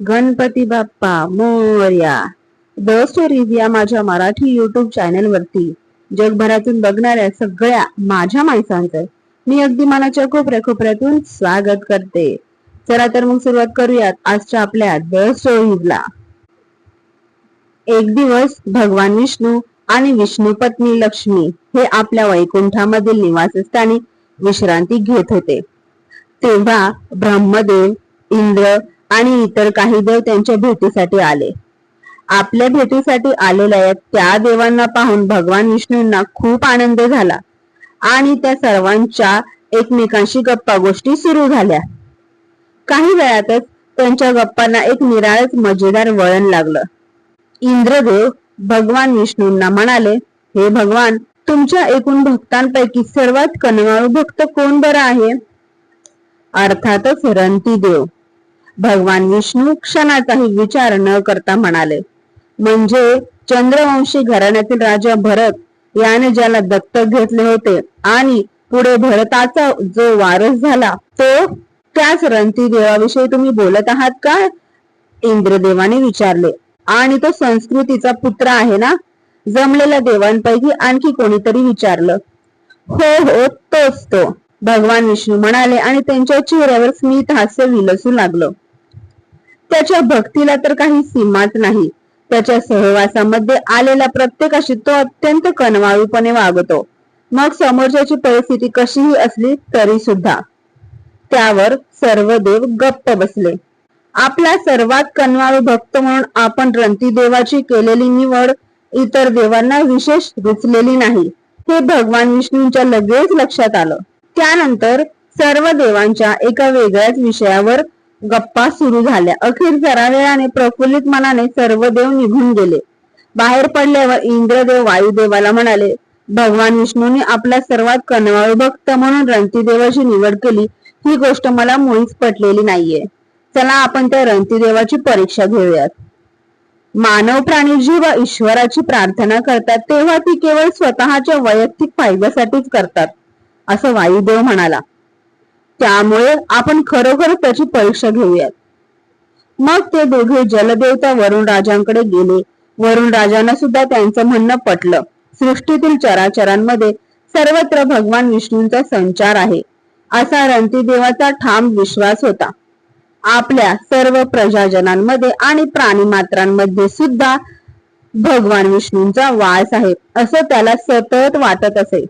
Ganpati Bappa Morya. The stories या माझ्या Marathi YouTube channel वरती. जगभरातून बघणाऱ्या सगळ्या माझ्या माणसांचं मी अगदी मनाच्या कोपऱ्या कोपऱ्यातून स्वागत करते. चला तर मग सुरुवात करूयात आजच्या आपल्या द स्टोरीजला एक दिवस भगवान विष्णू आणि विष्णू पत्नी लक्ष्मी हे आपल्या वैकुंठामधील निवासस्थानी विश्रांती घेत होते. तेव्हा ब्रह्मदेव इंद्र आणि इतर काही देव त्यांच्या भेटीसाठी आले. आपल्या भेटीसाठी आलेल्या त्या देवांना पाहून भगवान विष्णूंना खूप आनंद झाला आणि त्या सर्वांच्या एकमेकांशी गप्पा गोष्टी सुरू झाल्या. काही वेळातच त्यांच्या गप्पांना एक निराळच मजेदार वळण लागलं. इंद्रदेव भगवान विष्णूंना म्हणाले हे भगवान तुमच्या एकूण भक्तांपैकी सर्वात कनवाळू भक्त कोण बरा आहे? अर्थातच रंती देव भगवान विष्णू क्षणाचाही विचार न करता म्हणाले म्हणजे चंद्रवंशी घराण्यातील राजा भरत याने ज्याला दत्तक घेतले होते आणि पुढे भरताचा जो वारस झाला तो त्याच रंती देवाविषयी तुम्ही बोलत आहात का? इंद्रदेवाने विचारले आणि तो संस्कृतीचा पुत्र आहे ना? जमलेल्या देवांपैकी आणखी कोणीतरी विचारलं हो हो तोच तो. भगवान विष्णू म्हणाले आणि त्यांच्या चेहऱ्यावर स्मित हास्य विलसू लागलं. त्याच्या भक्तीला तर काही सीमाच नाही. त्याच्या सहवासामध्ये आलेल्या प्रत्येकाशी तो अत्यंत कनवाळूपणे वागतो. मग समोरच्याची परिस्थिती कशीही असली तरी सुद्धा त्यावर सर्व देव गप्प बसले. आपला सर्वात कनवाळू भक्त म्हणून आपण रंती देवाची केलेली निवड इतर देवांना विशेष रुचलेली नाही. हे भगवान विष्णूंच्या लगेच लक्षात आलं. त्यानंतर सर्व देवांच्या एका वेगळ्याच विषयावर गप्पा सुरू झाल्या. अखेर जरा वेळाने प्रफुल्लित मनाने सर्व देव निघून गेले. बाहेर पडल्यावर इंद्रदेव वायुदेवाला म्हणाले भगवान विष्णूने आपला सर्वात कनवाळू भक्त म्हणून रंतीदेवाची निवड केली. ही गोष्ट मला मुळीच पटलेली नाहीये. चला आपण त्या रंतीदेवाची परीक्षा घेऊयात. मानव प्राणी जेव्हा ईश्वराची प्रार्थना करतात तेव्हा ती केवळ स्वतःच्या वैयक्तिक फायद्यासाठीच करतात असं वायुदेव म्हणाला. त्यामुळे आपण खरोखर त्याची परीक्षा घेऊयात. मग ते दोघे जलदेवता वरुण राजांकडे गेले. वरुण राजांना सुद्धा त्यांचं म्हणणं पटलं. सृष्टीतील चराचरांमध्ये सर्वत्र भगवान विष्णूंचा संचार आहे. असा रंतीदेवाचा ठाम विश्वास होता. आपल्या सर्व प्रजाजनांमध्ये आणि प्राणी मात्रांमध्ये सुद्धा भगवान विष्णूंचा वास आहे असं त्याला सतत वाटत असे.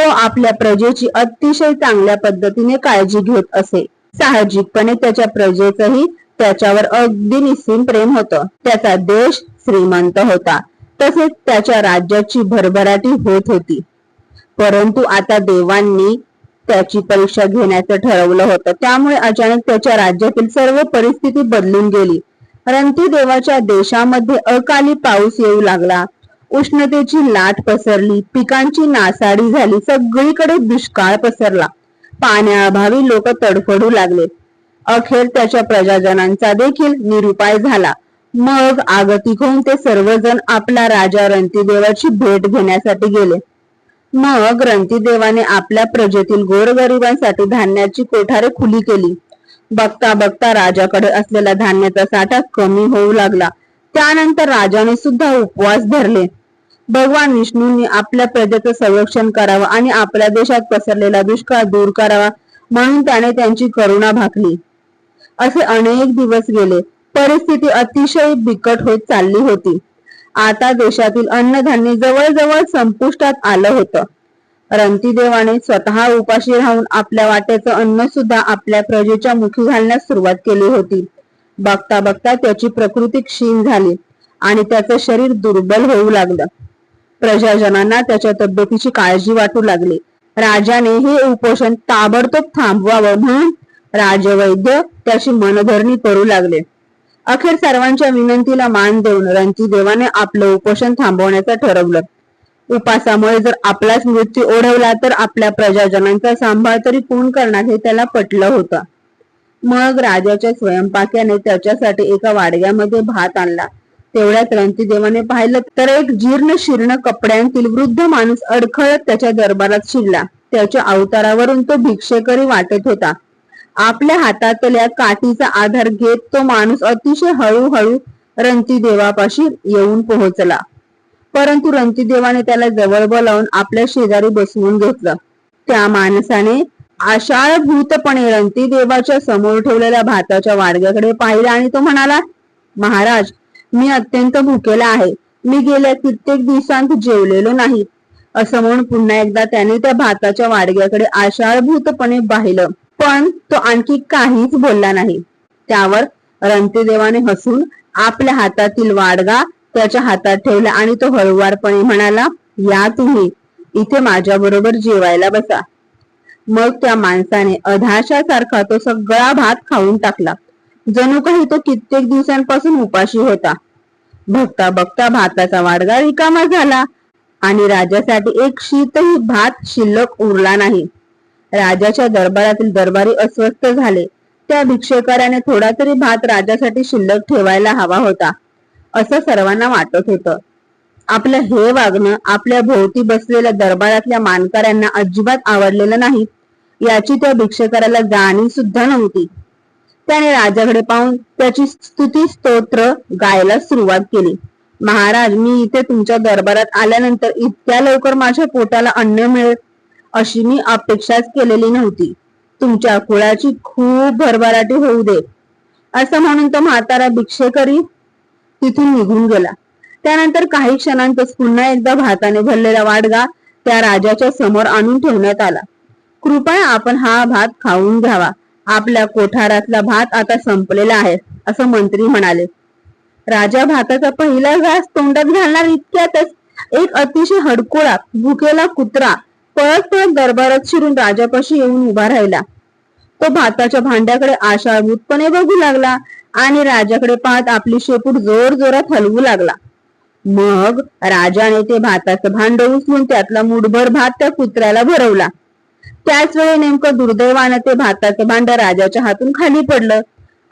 तो आपल्या प्रजेची अतिशय चांगल्या पद्धतीने काळजी घेत असे. साहजिकपणे त्याच्या प्रजेचंही त्याच्यावर अगदी निस्सीम प्रेम होत. त्याचा देश श्रीमंत होता. तसेच त्याच्या राज्याची भरभराटी होत होती. परंतु आता देवांनी त्याची परीक्षा घेण्याचं ठरवलं होतं. त्यामुळे अचानक त्याच्या राज्यातील सर्व परिस्थिती बदलून गेली. रंती देवाच्या देशामध्ये अकाली पाऊस येऊ लागला. उष्णतेची लाट पसरली पिकांची नासाडी झाली सगळीकडे दुष्काळ पसरला. पाण्याअभावी लोक तडफडू लागले. अखेर त्याच्या प्रजाजनांचा देखील निरुपाय झाला. मग आगतिक होऊन ते सर्वजण आपला राजा रंतीदेवाची भेट घेण्यासाठी गेले. मग रंतीदेवाने आपल्या प्रजेतील गोरगरिबांसाठी धान्याची कोठारे खुली केली. बघता बघता राजाकडे असलेला धान्याचा साठा कमी होऊ लागला. त्यानंतर राजाने सुद्धा उपवास धरले. भगवान विष्णूंनी आपल्या प्रजेचं संरक्षण करावं आणि आपल्या देशात पसरलेला दुष्काळ दूर करावा म्हणून त्याने त्यांची करुणा भाकली. असे अनेक दिवस गेले. परिस्थिती अतिशय बिकट होत चालली होती. आता देशातील अन्नधान्य जवळजवळ संपुष्टात आलं होतं. रंतीदेवाने स्वतः उपाशी राहून आपल्या वाट्याचं अन्न सुद्धा आपल्या प्रजेच्या मुखी घालण्यास सुरुवात केली होती. बघता बघता त्याची प्रकृती क्षीण झाली आणि त्याचं शरीर दुर्बल होऊ लागलं. प्रजाजनांना त्याच्या तब्येतीची काळजी वाटू लागली. राजाने हे उपोषण ताबडतोब थांबवावं म्हणून राजवैद्य त्याची मनधरणी करू लागले. अखेर सर्वांच्या विनंतीला मान देऊन रणती देवाने आपलं उपोषण थांबवण्याचं ठरवलं. उपासामुळे जर आपलाच मृत्यू ओढवला तर आपल्या प्रजाजनांचा सांभाळ तरी कोण करणार हे त्याला पटलं होतं. मग राजाच्या स्वयंपाक्याने त्याच्यासाठी एका वाडग्यामध्ये भात आणला. तेवढ्यात रणतीदेवाने पाहिलं तर एक जीर्ण शीर्ण कपड्यांतील वृद्ध माणूस अडखळत त्याच्या दरबारात शिरला. त्याच्या अवतारावरून तो भिक्षेकरी वाटत होता. आपल्या हातातल्या काठीचा आधार घेत तो माणूस अतिशय हळूहळू रंतीदेवापाशी येऊन पोहोचला. परंतु रंतीदेवाने त्याला जवळ बोलावून आपल्या शेजारी बसवून घेतलं. त्या माणसाने आषाढभूतपणे रंतीदेवाच्या समोर ठेवलेल्या भाताच्या वाडग्याकडे पाहिलं आणि तो म्हणाला महाराज मी अत्यंत भुकेला आहे. मी गेल्या कित्येक दिवसांत जेवलेलो नाही. असं म्हणून पुन्हा एकदा त्याने त्या भाताच्या वाडग्याकडे आषाढभूतपणे पाहिलं. पण तो आणखी काहीच बोलला नाही. त्यावर रंतीदेवाने हसून आपल्या हातातील वाडगा त्याच्या हातात ठेवला आणि तो हळुवारपणे म्हणाला या तुम्ही. इथे माझ्या बरोबर जेवायला बसा. मग त्या माणसाने अधाशासारखा तो सगळा भात खाऊन टाकला. जणू काही तो कित्येक दिवसांपासून उपाशी होता. बघता बघता भाताचा वाडगा रिकामा झाला आणि राजासाठी एक शीतही भात शिल्लक उरला नाही. राजाच्या दरबारातील दरबारी अस्वस्थ झाले. त्या भिक्षेकराने थोडा तरी भात राजासाठी शिल्लक ठेवायला हवा होता. असं सर्वांना वाटत होतं. आपलं हे वागणं आपल्या भोवती बसलेल्या दरबारातल्या मानकऱ्यांना अजिबात आवडलेलं नाही. याची त्या भिक्षेकराला जाणीव सुद्धा नव्हती. त्याने राजाकडे पाहून त्याची स्तुती स्तोत्र गायला सुरुवात केली. महाराज मी इथे तुमच्या दरबारात आल्यानंतर इतक्या लवकर माझ्या पोटाला अन्न मिळेल अशी मी अपेक्षाच केलेली नव्हती. तुमच्या कुळाची खूप भरभराटी होऊ दे असं म्हणून तो म्हातारा भिक्षेकरी तिथून निघून गेला. त्यानंतर काही क्षणांतच पुन्हा एकदा भाताने भरलेला वाडगा त्या राजाच्या समोर आणून ठेवण्यात आला. कृपया आपण हा भात खाऊन घ्यावा. आपल्या कोठारातला भात आता संपलेला आहे असं मंत्री म्हणाले. राजा भाताचा पहिला घास तोंडात घालणार इतक्यातच एक अतिशय हडकोळा भुकेला कुत्रा पळत पळत दरबारात शिरून राजापाशी येऊन उभा राहिला. तो भाताच्या भांड्याकडे आशाभूतपणे बघू लागला आणि राजाकडे पाहत आपली शेपूट जोर जोरात हलवू लागला. मग राजाने ते भाताचं भांड उचलून त्यातला मुठभर भात त्या कुत्र्याला भरवला. त्याच वेळी नेमकं दुर्दैवानं ते भाताचं भांड राजाच्या हातून खाली पडलं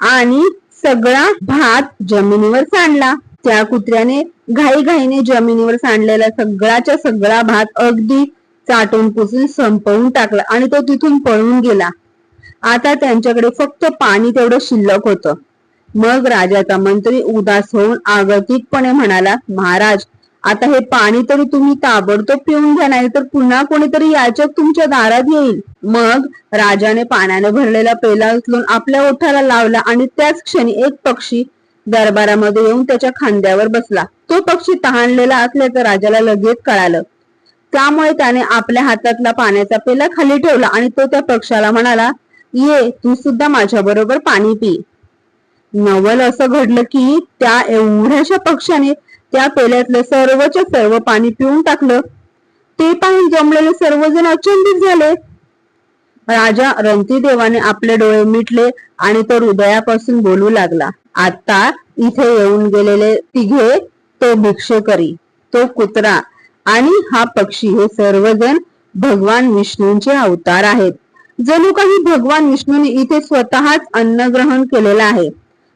आणि सगळा भात जमिनीवर सांडला. त्या कुत्र्याने घाईघाईने जमिनीवर सांडलेला सगळाच्या सगळा भात अगदी चाटून पुसून संपवून टाकला आणि तो तिथून पळून गेला. आता त्यांच्याकडे फक्त पाणी तेवढं शिल्लक होतं. मग राजाचा मंत्री उदास होऊन आगतिकपणे म्हणाला महाराज आता हे पाणी तरी तुम्ही ताबडतोब पिऊन घ्या नाही तर पुन्हा कोणीतरी याचक तुमच्या दारात येईल. मग राजाने पाण्याने भरलेला पेला उचलून आपल्या ओठाला लावला आणि त्याच क्षणी एक पक्षी दरबारामध्ये येऊन त्याच्या खांद्यावर बसला. तो पक्षी तहानलेला असल्याचं राजाला लगेच कळालं. त्यामुळे त्याने आपल्या हातातला पाण्याचा पेला खाली ठेवला आणि तो त्या पक्षाला म्हणाला ये तू सुद्धा माझ्या बरोबर पाणी पी. नवल असं घडलं की त्या एवढ्याशा पक्षाने त्या पेल्यातलं सर्वच्या सर्व पाणी पिऊन टाकलं. ते पाहून जमलेले सर्वजण अचंबित झाले. राजा रंतीदेवाने आपले डोळे मिटले आणि तो हृदयापासून बोलू लागला आता इथे येऊन गेलेले तिघे तो भिक्षकरी तो कुत्रा आणि हा पक्षी हे सर्वजण भगवान विष्णूंचे अवतार आहेत. जणू काही भगवान विष्णूने इथे स्वतःच अन्न ग्रहण केलेलं आहे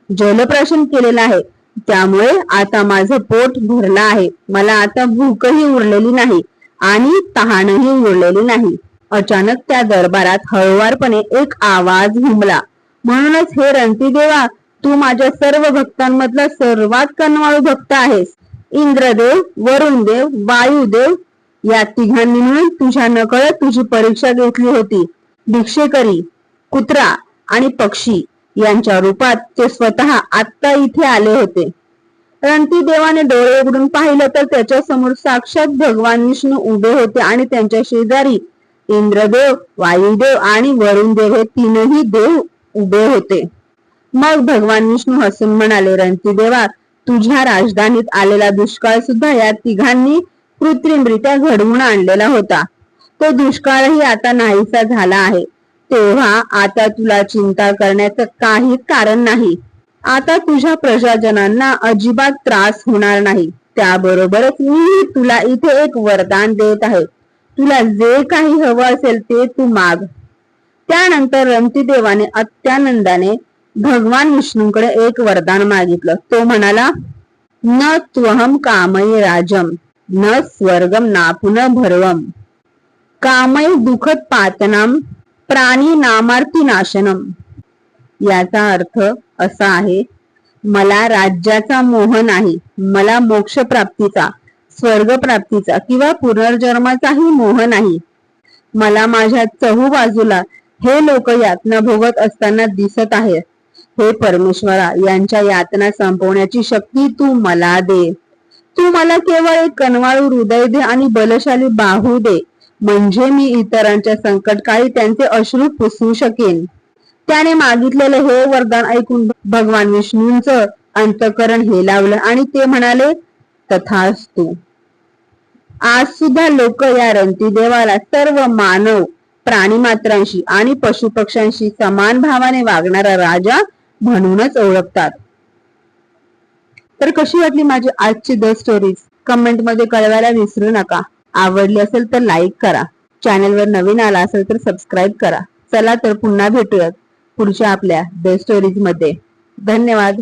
जलप्राशन केलेलं आहे त्यामुळे आता माझं पोट भरलं आहे. मला आता भूकही उरलेली नाही आणि तहानही उरलेली नाही. अचानक त्या दरबारात हळुवारपणे एक आवाज घुमला. म्हणूनच हे रणतीदेवा तू माझ्या सर्व भक्तांमधला सर्वात कनवाळू भक्त आहेस. इंद्रदेव वरुणदेव वायुदेव या तिघांनी मिळून तुझ्या नकळत तुझी परीक्षा घेतली होती. भिक्षेकरी कुत्रा आणि पक्षी. यांच्या रूपात ते स्वतः आत्ता इथे आले होते. रणती देवाने डोळे उघडून पाहिलं तर त्याच्यासमोर साक्षात भगवान विष्णू उभे होते आणि त्यांच्या शेजारी इंद्रदेव वायुदेव आणि वरुणदेव हे तीनही देव उभे होते. मग भगवान विष्णू हसून म्हणाले रणती देवा तुझ्या राजधानीत आलेला दुष्काळ सुद्धा या तिघांनी कृत्रिमरित्या घडवून आणलेला होता. तो दुष्काळही आता नाहीसा झाला आहे. तेव्हा आता तुला चिंता करण्याचं काहीच कारण नाही. आता तुझ्या प्रजाजनांना अजिबात त्रास होणार नाही. त्याबरोबरच मी तुला इथे एक वरदान देत आहे. तुला जे काही हवं असेल ते तू माग. त्यानंतर रमतीदेवाने अत्यानंदाने भगवान विष्णूकडे एक वरदान मागितलं. तो म्हणाला न त्वहम कामय राजम न स्वर्गम नापुन भरवम कामय दुखत पातनम प्राणी नामार्थी नाशनम. याचा अर्थ असा आहे मला राज्याचा मोह नाही मला मोक्ष प्राप्तीचा स्वर्ग प्राप्तीचा किंवा पुनर्जन्माचाही मोह नाही. मला माझ्या चहू बाजूला हे लोक यातना भोगत असताना दिसत आहे. हे परमेश्वरा यांच्या यातना संपवण्याची शक्ती तू मला दे. तू मला केवळ एक कनवाळू हृदय दे आणि बलशाली बाहू दे. म्हणजे मी इतरांच्या संकटकाळी त्यांचे अश्रू पुसू शकेन. त्याने मागितलेलं हे वरदान ऐकून भगवान विष्णूंचं अंतकरण हे लावलं आणि ते म्हणाले तथास्तु आज सुद्धा लोक या रंती देवाला सर्व मानव प्राणी मात्रांशी आणि पशुपक्ष्यांशी समान भावाने वागणारा राजा म्हणूनच ओळखतात. तर कशी वाटली माझी आजची द स्टोरीज कमेंटमध्ये कळवायला विसरू नका. आवडली असेल तर लाईक करा. चॅनल वर नवीन आला असेल तर सबस्क्राईब करा. चला तर पुन्हा भेटूयात पुढच्या आपल्या द स्टोरीजमध्ये. धन्यवाद.